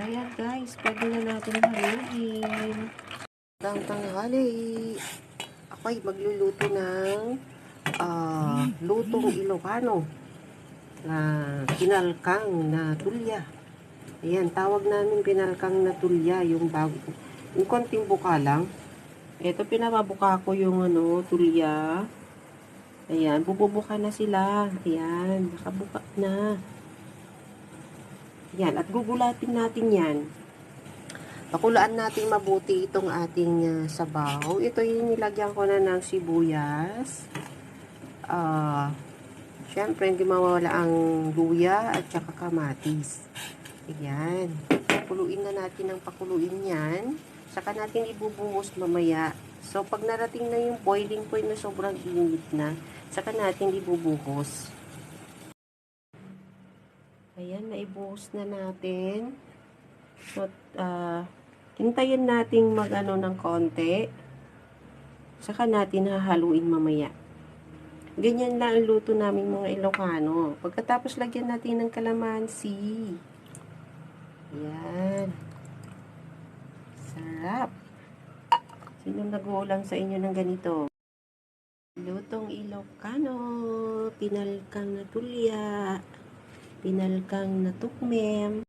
Ayan guys, pwede na natin haluin. Ang tanghali. Ako ay magluluto ng ah, lutong Ilocano na pinalkang na tulya. Ayan, tawag namin pinalkang na tulya, yung bago, yung konting buka lang. Ito, pinababuka ko yung ano, tulya. Ayan, bububuka na sila. Ayan, nakabuka na. Yan, at gugulatin natin yan. Pakulaan natin mabuti itong ating ah, sabaw. Ito yung nilagyan ko na ng sibuyas. Ah, syempre, hindi mawala ang luya at saka kamatis. Ayan. Pakuluin na natin ng pakuluin yan. Saka natin ibubuhos mamaya. So, pag narating na yung boiling point na sobrang init na, saka natin ibubuhos. Ayan, naibuhos na natin. So, ah, hintayin nating mag-ano ng konti. Saka natin hahaluin mamaya. Ganyan lang ang luto namin mga Ilocano. Pagkatapos lagyan natin ng kalamansi. Ayan. Sarap. Sino nag-uulam sa inyo ng ganito? Lutong Ilocano. Pinalkang na tulya. Pinalkang na tukmem.